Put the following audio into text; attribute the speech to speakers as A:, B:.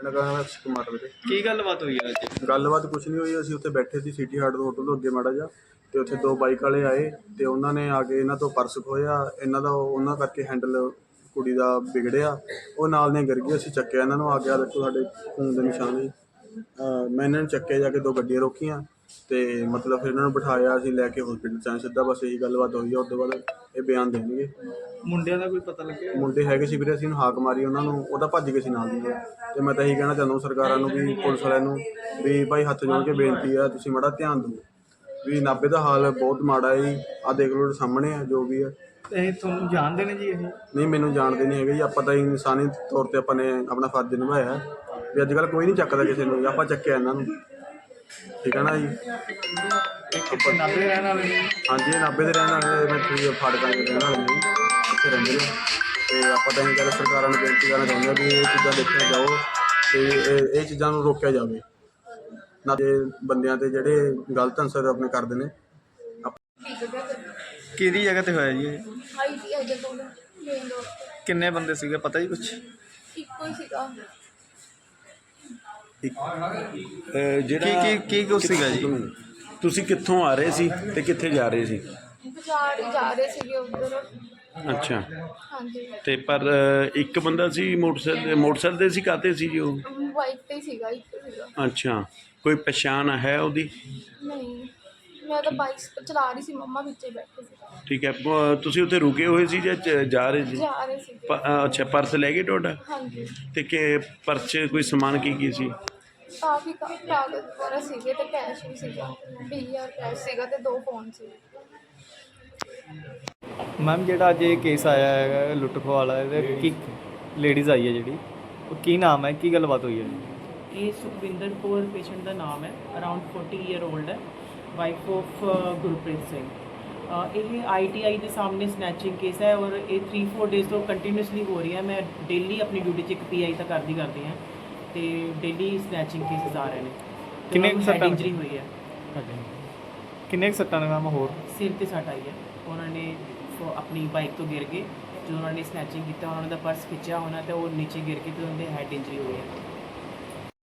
A: ਲਗਾ ਕੁਮਾਰ ਵੀਰੇ।
B: ਕੀ ਗੱਲਬਾਤ ਹੋਈ ਹੈ ਅੱਜ?
A: ਗੱਲਬਾਤ ਕੁਝ ਨਹੀਂ ਹੋਈ ਅਸੀਂ ਉੱਥੇ ਬੈਠੇ ਸੀ ਸਿਟੀ ਹਾਰਟ ਹੋਟਲ ਤੋਂ ਅੱਗੇ ਮਾੜਾ ਜਿਹਾ ਤੇ ਉੱਥੇ ਦੋ ਬਾਈਕ ਵਾਲੇ ਆਏ ਤੇ ਉਹਨਾਂ ਨੇ ਆ ਕੇ ਇਹਨਾਂ ਤੋਂ ਪਰਸ ਖੋਇਆ ਇਹਨਾਂ ਦਾ ਉਹ- ਉਹਨਾਂ ਕਰਕੇ ਹੈਂਡਲ ਕੁੜੀ ਦਾ ਵਿਗੜਿਆ ਉਹ ਨਾਲ ਨੇ ਗਿਰ ਗਈ ਅਸੀਂ ਚੱਕਿਆ ਇਹਨਾਂ ਨੂੰ ਆ ਗਿਆ ਦੇਖੋ ਸਾਡੇ ਖੂਨ ਦੇ ਨਿਸ਼ਾਨ ਜੀ ਅਹ ਮੈਂ ਇਹਨਾਂ ਨੂੰ ਚੱਕਿਆ ਜਾ ਕੇ ਦੋ ਗੱਡੀਆਂ ਰੋਕੀਆਂ ਤੇ ਮਤਲਬ ਫਿਰ ਇਹਨਾਂ ਨੂੰ ਬਿਠਾਇਆ ਅਸੀਂ ਲੈ ਕੇ ਹਸਪੀਟਲ ਚ ਆਏ ਸਿੱਧਾ ਬਸ ਇਹੀ ਗੱਲਬਾਤ ਹੋਈ ਆ ਉਸ ਤੋਂ ਬਾਅਦ ਇਹ ਬਿਆਨ ਦੇਣਗੇ।
B: ਮੁੰਡਿਆਂ ਦਾ ਕੋਈ ਪਤਾ ਲੱਗਿਆ?
A: ਮੁੰਡੇ ਹੈਗੇ ਸੀ ਵੀਰੇ ਅਸੀਂ ਨੂੰ ਹਾਕ ਮਾਰੀ ਉਹਨਾਂ ਨੂੰ ਉਹਦਾ ਭੱਜ ਗਏ ਸੀ ਨਾਲ ਦੀ ਨਾਲ। ਤੇ ਮੈਂ ਤਾਂ ਇਹੀ ਕਹਿਣਾ ਚਾਹੁੰਦਾ ਸਰਕਾਰਾਂ ਨੂੰ ਵੀ ਪੁਲਿਸ ਵਾਲਿਆਂ ਨੂੰ ਵੀ ਭਾਈ ਹੱਥ ਜੋੜ ਕੇ ਬੇਨਤੀ ਆ ਤੁਸੀਂ ਮਾੜਾ ਧਿਆਨ ਦਿਓ। ਵੀ ਨਾਭੇ ਦਾ ਹਾਲ ਬਹੁਤ ਮਾੜਾ ਹੈ ਜੀ ਆ ਦੇਖ ਲਓ ਸਾਹਮਣੇ ਆ ਜੋ ਵੀ ਹੈ
B: ਇਹ ਤੁਹਾਨੂੰ ਜਾਣਦੇ ਨੇ ਜੀ ਇਹ?
A: ਨਹੀਂ ਮੈਨੂੰ ਜਾਣਦੇ ਨਹੀਂ ਹੈਗੇ ਜੀ ਆਪਾਂ ਤਾਂ ਇਨਸਾਨੀ ਤੌਰ ਤੇ ਆਪਾਂ ਨੇ ਆਪਣਾ ਫਰਜ਼ ਨਿਭਾਇਆ। ਹੈ। ਵੀ ਅੱਜ ਕੱਲ ਕੋਈ ਨਹੀਂ ਚੱਕਦਾ ਕਿਸੇ ਨੂੰ ਆਪਾਂ ਚੱਕਿਆ ਇਹਨਾਂ ਨੂੰ। ਠੀਕ ਹੈ ਨਾ ਜੀ?
B: ਇਹ ਕਿੱਥੇ ਨਾਭੇ ਰਹਿਣ ਵਾਲੇ ਨੇ
A: ਹਾਂਜੀ ਇਹ ਨਾਭੇ ਦੇ ਰਹਿਣ ਵਾਲੇ ਮੈਂ ਤੁਸੀਂ ਫਾੜਕਾਂ ਦੇ ਰਹਿਣ ਵਾਲੇ ਨੇ ਜੀ, ਇੱਥੇ ਰਹਿੰਦੇ ਨੇ। ਤੇ ਆਪਾਂ ਤਾਂ ਇਹ ਗੱਲ ਸਰਕਾਰਾਂ ਨੂੰ ਬੇਨਤੀ ਕਰਨਾ ਚਾਹੁੰਦੇ ਹਾਂ ਵੀ ਇਹ ਚੀਜ਼ਾਂ ਦੇਖੀਆਂ ਜਾਓ ਤੇ ਇਹ ਇਹ ਚੀਜ਼ਾਂ ਨੂੰ ਰੋਕਿਆ ਜਾਵੇ। ਨਾ ਤੇ ਬੰਦਿਆਂ ਤੇ ਜਿਹੜੇ ਗਲਤ ਅਨਸਰ ਆਪਣੇ ਕਰਦੇ ਨੇ।
B: ਕਿਹਦੀ ਜਗ੍ਹਾ ਤੇ ਹੋਇਆ ਜੀ ਇਹ?
C: ਮੇਨ ਰੋਡ
B: ਕਿੰਨੇ ਬੰਦੇ ਸੀਗੇ ਪਤਾ ਜੀ ਕੁਛ?
C: ਇੱਕੋ ਹੀ ਸੀਗਾ।
D: ਅਹ
B: ਕੀ
D: ਜਿਹੜਾ
B: ਕੀ ਕੀ ਕੁਛ ਸੀਗਾ ਜੀ?
D: ਤੁਸੀਂ ਕਿੱਥੋਂ ਆ ਰਹੇ ਸੀ ਤੇ ਕਿੱਥੇ ਜਾ ਰਹੇ ਸੀ?
C: ਬਾਜ਼ਾਰ ਹੀ ਜਾ ਰਹੇ ਸੀਗੇ ਉਧਰ।
D: ਅੱਛਾ।
C: ਹਾਂਜੀ।
D: ਤੇ ਪਰ ਅਹ, ਇੱਕ ਬੰਦਾ ਸੀ ਮੋਟਰਸਾਈਕਲ ਮੋਟਰਸਾਈਕਲ ਤੇ ਸੀ ਕਾਤੇ ਸੀ ਜੀ ਉਹ?
C: ਬਾਈਕ ਤੇ ਹੀ ਸੀਗਾ ਇੱਕ ਸੀਗਾ।
D: ਅੱਛਾ। ਕੋਈ ਪਛਾਣ ਹੈ ਉਹਦੀ?
C: ਮੈਂ ਤਾਂ ਬਾਈਕ ਚਲਾ ਰਹੀ ਸੀ ਮੰਮਾ ਵਿੱਚੇ ਬੈਠੇ ਸੀ।
D: ਠੀਕ ਹੈ ਪ- ਤੁਸੀਂ ਉੱਥੇ ਰੁਕੇ ਹੋਏ ਸੀ ਜਾਂ ਚ- ਜਾ ਰਹੇ ਸੀ?
C: ਜਾ ਰਹੇ
D: ਪ- ਅਹ, ਅੱਛਾ ਪਰਸ ਲੈ ਗਏ ਤੁਹਾਡਾ?
C: ਹਾਂਜੀ।
D: ਤੇ ਕਿ ਪਰਸ 'ਚ ਕੋਈ ਸਮਾਨ ਕੀ ਕੀ ਸੀ?
C: ਕਾਫੀ ਕਾ- ਕਾਗਜ਼ ਵਗੈਰਾ ਸੀਗੇ ਤੇ ਕੈਸ਼ ਵੀ ਸੀਗਾ 20000 ਕੈਸ਼ ਸੀਗਾ ਤੇ ਦੋ ਫੋਨ ਸੀ।
B: ਮੈਮ ਜਿਹੜਾ ਅੱਜ ਇਹ ਕੇਸ ਆਇਆ ਹੈਗਾ ਲੁੱਟ ਖੋਹ ਵਾਲਾ ਇਹਦੇ ਕੀ ਲੇਡੀਜ਼ ਆਈ ਹੈ ਜਿਹੜੀ? ਉਹ ਕੀ ਨਾਮ ਹੈ? ਕੀ ਗੱਲਬਾਤ ਹੋਈ ਹੈ?
E: ਇਹ ਸੁਖਵਿੰਦਰ ਕੌਰ ਪੇਸ਼ੈਂਟ ਦਾ ਨਾਮ ਹੈ ਅਰਾਊਂਡ 40 ਈਅਰ 올ਡ ਹੈ। ਵਾਈਫ ਆਫ ਗੁਰਪ੍ਰੀਤ ਸਿੰਘ ਇਹ ਆਈਟੀਆਈ ਦੇ ਸਾਹਮਣੇ ਸਨੈਚਿੰਗ ਕੇਸ ਹੈ ਔਰ ਇਹ 3-4 ਡੇਜ਼ ਤੋਂ ਕੰਟੀਨਿਊਸਲੀ ਹੋ ਰਹੀ ਹੈ। ਮੈਂ ਡੇਲੀ ਆਪਣੀ ਡਿਊਟੀ 'ਚ ਇੱਕ ਪੀਆਈ ਤਾਂ ਕਰਦੀ ਕਰਦੀ ਹਾਂ। ਤੇ ਡੇਲੀ ਸਨੈਚਿੰਗ ਕੇਸਿਸ ਆ ਰਹੇ ਨੇ।
B: ਕਿੰਨੇ ਸੱਟਾਂ?
E: injury ਹੋਈ ਹੈ।
B: ਕਿੰਨੇ ਕੁ ਸੱਟਾਂ ਨੇ ਮੈਮ ਹੋਰ?
E: ਸਿਰ ਤੇ ਸੱਟ ਆਈ ਹੈ। ਉਹਨਾਂ ਨੇ ਆਪਣੀ ਬਾਈਕ ਤੋਂ ਗਿਰ ਗਏ। ਜਦੋਂ ਉਹਨਾਂ ਨੇ ਸਨੈਚਿੰਗ ਕੀਤਾ ਉਹਨਾਂ ਦਾ ਪਰਸ ਖਿੱਚਿਆ ਹੋਣਾ ਤੇ ਉਹ ਨੀਚੇ ਗਿਰ ਕੇ ਤੇ ਉਹਨਾਂ ਦੇ ਹੈਡ ਇੰਜਰੀ ਹੋਈ ਹੈ।